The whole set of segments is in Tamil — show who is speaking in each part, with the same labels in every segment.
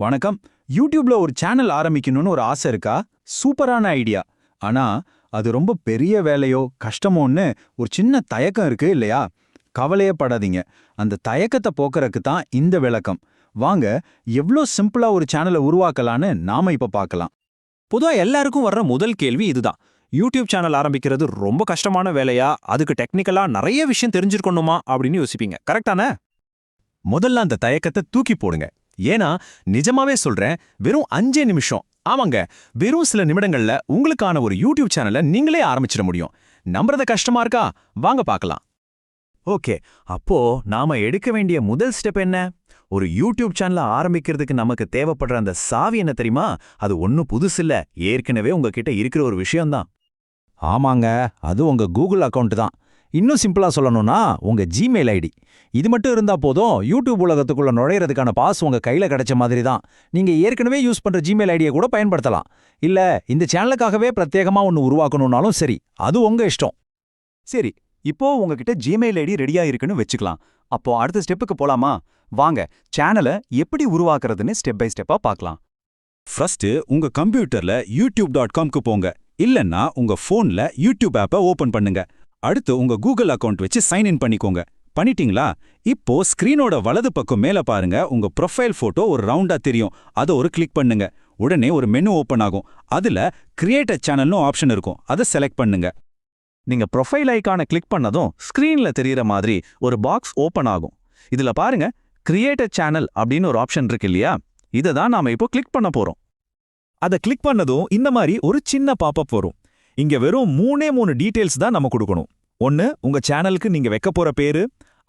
Speaker 1: வணக்கம். யூடியூப்ல ஒரு சேனல் ஆரம்பிக்கணும்னு ஒரு ஆசை இருக்கா? சூப்பரான ஐடியா. ஆனா அது ரொம்ப பெரிய வேலையோ கஷ்டமோன்னு ஒரு சின்ன தயக்கம் இருக்கு இல்லையா? கவலையே படாதீங்க. அந்த தயக்கத்தை போக்குறதுக்கு தான் இந்த விளக்கம். வாங்க எவ்ளோ சிம்பிளா ஒரு சேனலை உருவாக்கலான்னு நாம இப்ப பார்க்கலாம்.
Speaker 2: பொதுவாக எல்லாருக்கும் வர்ற முதல் கேள்வி இதுதான். யூடியூப் சேனல் ஆரம்பிக்கிறது ரொம்ப கஷ்டமான வேலையா? அதுக்கு டெக்னிக்கலா நிறைய விஷயம் தெரிஞ்சிருக்கணுமா? அப்படின்னு யோசிப்பீங்க. கரெக்டான முதல்ல அந்த தயக்கத்தை தூக்கி போடுங்க. ஏன்னா நிஜமாவே சொல்றேன் வெறும் அஞ்சே நிமிஷம். ஆமாங்க வெறும் சில நிமிடங்கள்ல உங்களுக்கான ஒரு யூடியூப் சேனலை நீங்களே ஆரம்பிச்சிட முடியும். நம்புறது கஷ்டமா இருக்கா? வாங்க பார்க்கலாம். ஓகே அப்போ நாம எடுக்க வேண்டிய முதல் ஸ்டெப் என்ன? ஒரு யூடியூப் சேனலை ஆரம்பிக்கிறதுக்கு நமக்கு தேவைப்படுற அந்த சாவி என்ன தெரியுமா? அது ஒன்னும் புதுசில்ல ஏற்கனவே உங்ககிட்ட இருக்கிற ஒரு விஷயம்தான்.
Speaker 1: ஆமாங்க அது உங்க கூகுள் அக்கவுண்ட் தான். இன்னும் சிம்பிளா சொல்லணும்னா உங்க ஜிமெயில் ஐடி. இது மட்டும் இருந்தா போதும் யூடியூப் உலகத்துக்குள்ள நுழையிறதுக்கான பாஸ் உங்க கையில கிடைச்ச மாதிரி தான் நீங்க ஏற்கனவே யூஸ் பண்ற ஜிமெயில் ஐடியை கூட பயன்படுத்தலாம். இல்ல இந்த சேனலுக்காகவே பிரத்யேகமாக ஒன்னு உருவாக்கணும்னாலும் சரி அது உங்க இஷ்டம்.
Speaker 3: சரி இப்போ உங்ககிட்ட ஜிமெயில் ஐடி ரெடியா இருக்குன்னு வச்சுக்கலாம். அப்போ அடுத்த ஸ்டெப்புக்கு போலாமா? வாங்க சேனலை எப்படி உருவாக்குறதுன்னு ஸ்டெப் பை ஸ்டெப்பா பார்க்கலாம்.
Speaker 1: ஃபர்ஸ்ட் உங்க கம்ப்யூட்டர்ல யூடியூப் டாட் காம்க்கு போங்க. இல்லைன்னா உங்க ஃபோன்ல யூடியூப் ஆப்பை ஓபன் பண்ணுங்க. அடுத்து உங்க கூகுள் அக்கவுண்ட் வச்சு சைன் இன் பண்ணிக்கோங்க. பண்ணிட்டீங்களா? இப்போ ஸ்கிரீனோட வலது பக்கம் மேல பாருங்க. உங்க ப்ரொஃபைல் போட்டோ ஒரு ரவுண்டா தெரியும். அதை ஒரு கிளிக் பண்ணுங்க. உடனே ஒரு மெனு ஓப்பன் ஆகும். அதுல கிரியேட் அ சேனல்னு ஆப்ஷன் இருக்கும். அதை செலக்ட் பண்ணுங்க.
Speaker 2: நீங்க ப்ரொஃபைல் ஐக்கான கிளிக் பண்ணதும் ஸ்கிரீன்ல தெரியற மாதிரி ஒரு பாக்ஸ் ஓபன் ஆகும். இதுல பாருங்க. கிரியேட் சேனல் அப்படின்னு ஒரு ஆப்ஷன் இருக்கு இல்லையா? இதை தான் நாம இப்போ கிளிக் பண்ண போறோம். அதை கிளிக் பண்ணதும் இந்த மாதிரி ஒரு சின்ன பாப்பப் வரும். இங்க வெறும் மூணே மூணு டீட்டெயில்ஸ் தான் நம்ம கொடுக்கணும். ஒன்னு உங்க சேனலுக்கு நீங்க வைக்க போற பேரு.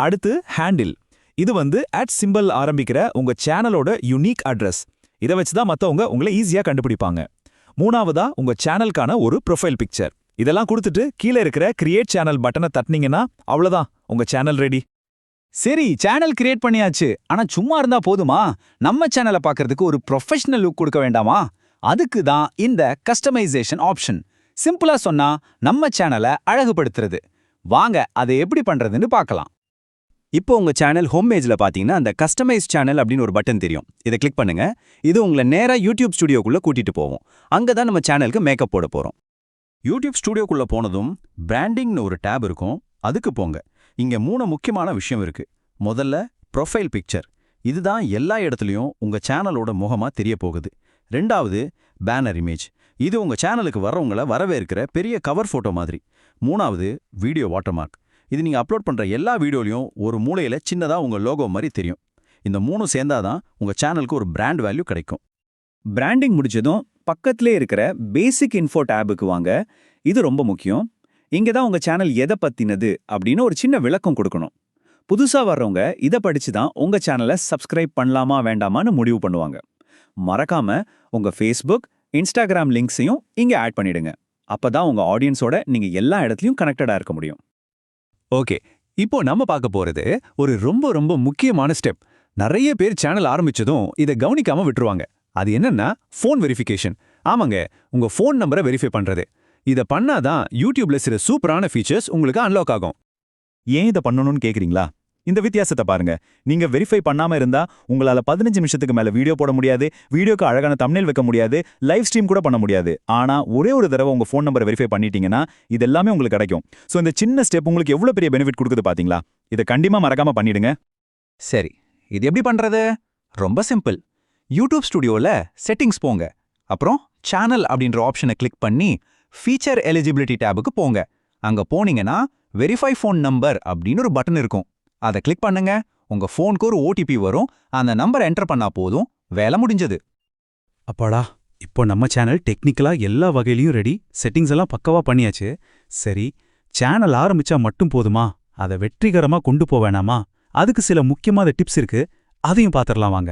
Speaker 2: அடுத்து ஹேண்டில் இது வந்து அட் சிம்பிள் ஆரம்பிக்கிற உங்க சேனலோட யுனிக் அட்ரஸ் இதை வச்சு தான் மத்தவங்க உங்களை ஈஸியா கண்டுபிடிப்பாங்க. மூணாவதா உங்க சேனலுக்கான ஒரு ப்ரொஃபைல் பிக்சர் இதெல்லாம் கொடுத்துட்டு கீழே இருக்கிற கிரியேட் சேனல் பட்டனை தட்டினீங்கன்னா அவ்வளோதான் உங்க சேனல் ரெடி
Speaker 1: சரி சேனல் கிரியேட் பண்ணியாச்சு. ஆனா சும்மா இருந்தா போதுமா? நம்ம சேனலை பார்க்கறதுக்கு ஒரு ப்ரொஃபஷனல் லுக் கொடுக்க வேண்டாமா? அதுக்கு தான் இந்த கஸ்டமைசேஷன் ஆப்ஷன் சிம்பிளா சொன்னா நம்ம சேனலை அழகுபடுத்துறது. வாங்க அதை எப்படி பண்றதுன்னு பார்க்கலாம்.
Speaker 3: இப்போ உங்க சேனல் ஹோம் பேஜ்ல பாத்தீங்கன்னா அந்த கஸ்டமைஸ் சேனல் அப்படின்னு ஒரு பட்டன் தெரியும். இதை கிளிக் பண்ணுங்க. இது உங்களை நேரா யூடியூப் ஸ்டுடியோக்குள்ள கூட்டிட்டு போவோம் அங்க தான் நம்ம சேனலுக்கு மேக்கப் போட போறோம். யூடியூப் ஸ்டுடியோக்குள்ள போனதும் பிராண்டிங்னு ஒரு டேப் இருக்கும். அதுக்கு போங்க. இங்க மூணு முக்கியமான விஷயம் இருக்கு. முதல்ல ப்ரொஃபைல் பிக்சர் இதுதான் எல்லா இடத்துலயும் உங்க சேனலோட முகமா தெரிய போகுது. ரெண்டாவது பேனர் இமேஜ் இது உங்க சேனலுக்கு வர்றவங்கள வரவேற்கிற பெரிய கவர் ஃபோட்டோ மாதிரி. மூணாவது வீடியோ வாட்டர்மார்க் இது நீங்க அப்லோட் பண்ற எல்லா வீடியோலையும் ஒரு மூலையில சின்னதா உங்க லோகோ மாதிரி தெரியும். இந்த மூணும் சேர்ந்தாதான் உங்க சேனலுக்கு ஒரு பிராண்ட் வேல்யூ கிடைக்கும். பிராண்டிங் முடிச்சதும் பக்கத்திலே இருக்கிற பேசிக் இன்ஃபோ டேபுக்கு வாங்க. இது ரொம்ப முக்கியம். இங்க தான் உங்க சேனல் எதை பத்தினது அப்படின்னு ஒரு சின்ன விளக்கம் கொடுக்கணும். புதுசா வர்றவங்க இதை படிச்சு தான் உங்க சேனலை சப்ஸ்கிரைப் பண்ணலாமா வேண்டாமான்னு முடிவு பண்ணுவாங்க. மறக்காம உங்க ஃபேஸ்புக் இன்ஸ்டாகிராம் லிங்க்ஸையும் இங்க ஆட் பண்ணிடுங்க. அப்பதான் உங்க ஆடியன்ஸோட நீங்க எல்லா இடத்துலயும் கனெக்டடா இருக்க முடியும்.
Speaker 2: ஓகே இப்போ நம்ம பார்க்க போறது ஒரு ரொம்ப ரொம்ப முக்கியமான ஸ்டெப் நிறைய பேர் சேனல் ஆரம்பிச்சதும் இதை கவனிக்காம விட்டுருவாங்க. அது என்னன்னா ஃபோன் வெரிஃபிகேஷன் ஆமாங்க உங்க ஃபோன் நம்பரை வெரிஃபை பண்றது. இதை பண்ணாதான் யூடியூப்ல சில சூப்பரான ஃபீச்சர்ஸ் உங்களுக்கு அன்லாக் ஆகும். ஏன் இதை பண்ணணும்னு கேக்குறீங்களா? இந்த வித்தியாசத்தை பாருங்க. நீங்க வெரிஃபை பண்ணாம இருந்தா உங்களால பதினஞ்சு நிமிஷத்துக்கு மேல வீடியோ போட முடியாது வீடியோக்கு அழகான தமிழில் வைக்க முடியாது லைவ் ஸ்ட்ரீம் கூட பண்ண முடியாது. ஆனா ஒரே ஒரு தடவை உங்க ஃபோன் நம்பரை வெரிஃபை பண்ணிட்டீங்கன்னா இது எல்லாமே உங்களுக்கு கிடைக்கும். சோ இந்த சின்ன ஸ்டெப் உங்களுக்கு எவ்வளவு பெரிய பெனிஃபிட் கொடுக்குது பாத்தீங்களா? இதை கண்டிப்பா மறக்காம பண்ணிடுங்க.
Speaker 1: சரி இது எப்படி பண்றது? ரொம்ப சிம்பிள் யூடியூப் ஸ்டுடியோல செட்டிங்ஸ் போங்க. அப்புறம் சேனல் அப்படின்ற ஆப்ஷனை கிளிக் பண்ணி ஃபீச்சர் எலிஜிபிலிட்டி டேபுக்கு போங்க. அங்க போனீங்கன்னா வெரிஃபை ஃபோன் நம்பர் அப்படின்னு ஒரு பட்டன் இருக்கும். அதை கிளிக் பண்ணுங்க. உங்க ஃபோனுக்கு ஒரு ஓடிபி வரும். அந்த நம்பர் என்டர் பண்ணா போதும். வேலை முடிஞ்சது.
Speaker 4: அப்பாடா இப்போ நம்ம சேனல் டெக்னிக்கலா எல்லா வகையிலயும் ரெடி செட்டிங்ஸ் எல்லாம் பக்கவா பண்ணியாச்சு. சரி சேனல் ஆரம்பிச்சா மட்டும் போதுமா? அதை வெற்றிகரமா கொண்டு போக வேணாமா? அதுக்கு சில முக்கியமான டிப்ஸ் இருக்கு. அதையும் பாத்திரலாம் வாங்க.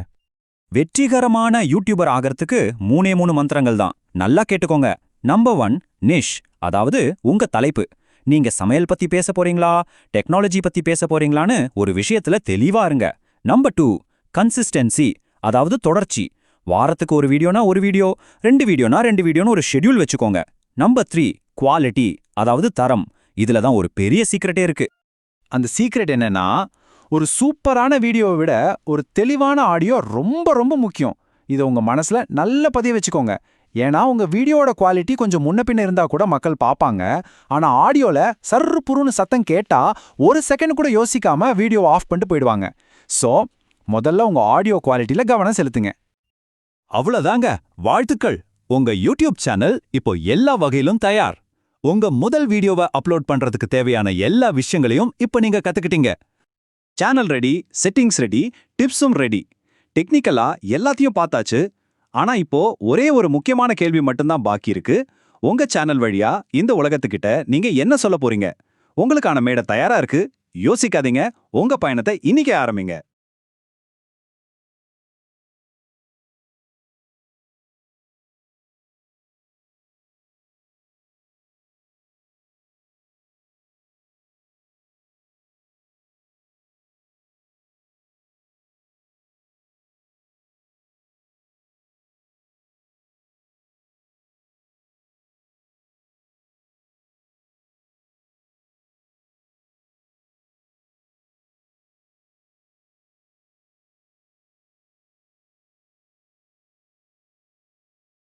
Speaker 3: வெற்றிகரமான யூடியூபர் ஆகிறதுக்கு மூணே மூணு மந்திரங்கள் தான். நல்லா கேட்டுக்கோங்க. நம்பர் ஒன் நிஷ் அதாவது உங்க தலைப்பு. நீங்க சமையல் பத்தி பேச போறீங்களா? டெக்னாலஜி பத்தி பேச போறீங்களான்னு ஒரு விஷயத்துல தெளிவா இருங்க. நம்பர் டூ கன்சிஸ்டன்சி அதாவது தொடர்ச்சி. வாரத்துக்கு ஒரு வீடியோனா ஒரு வீடியோ ரெண்டு வீடியோனா ரெண்டு வீடியோன்னு ஒரு ஷெட்யூல் வச்சுக்கோங்க. நம்பர் த்ரீ குவாலிட்டி அதாவது தரம். இதுல தான் ஒரு பெரிய சீக்ரெட்டே இருக்கு.
Speaker 1: அந்த சீக்ரெட் என்னன்னா ஒரு சூப்பரான வீடியோவை விட ஒரு தெளிவான ஆடியோ ரொம்ப ரொம்ப முக்கியம்.
Speaker 5: இதை உங்க மனசுல நல்ல பதிய வச்சுக்கோங்க. ஏன்னா உங்க வீடியோவோட குவாலிட்டி கொஞ்சம் முன்ன பின்ன இருந்தா கூட மக்கள் பார்ப்பாங்க. ஆனா ஆடியோல சர்ரு புருன்னு சத்தம் கேட்டா ஒரு செகண்ட் கூட யோசிக்காம வீடியோ ஆஃப் பண்ணிட்டு போயிடுவாங்க. ஸோ முதல்ல உங்க ஆடியோ குவாலிட்டில கவனம் செலுத்துங்க.
Speaker 1: அவ்வளோதாங்க வாழ்த்துக்கள். உங்க யூடியூப் சேனல் இப்போ எல்லா வகையிலும் தயார். உங்க முதல் வீடியோவை அப்லோட் பண்றதுக்கு தேவையான எல்லா விஷயங்களையும் இப்போ நீங்க கத்துக்கிட்டீங்க. சேனல் ரெடி செட்டிங்ஸ் ரெடி டிப்ஸும் ரெடி டெக்னிக்கலா எல்லாத்தையும் பார்த்தாச்சு. ஆனா இப்போ ஒரே ஒரு முக்கியமான கேள்வி மட்டும்தான் பாக்கி இருக்கு. உங்க சேனல் வழியா இந்த உலகத்துக்கிட்ட நீங்க என்ன சொல்ல போறீங்க? உங்களுக்கான மேடை தயாரா இருக்கு? யோசிக்காதீங்க. உங்க பயணத்தை இன்னைக்கே ஆரம்பிங்க.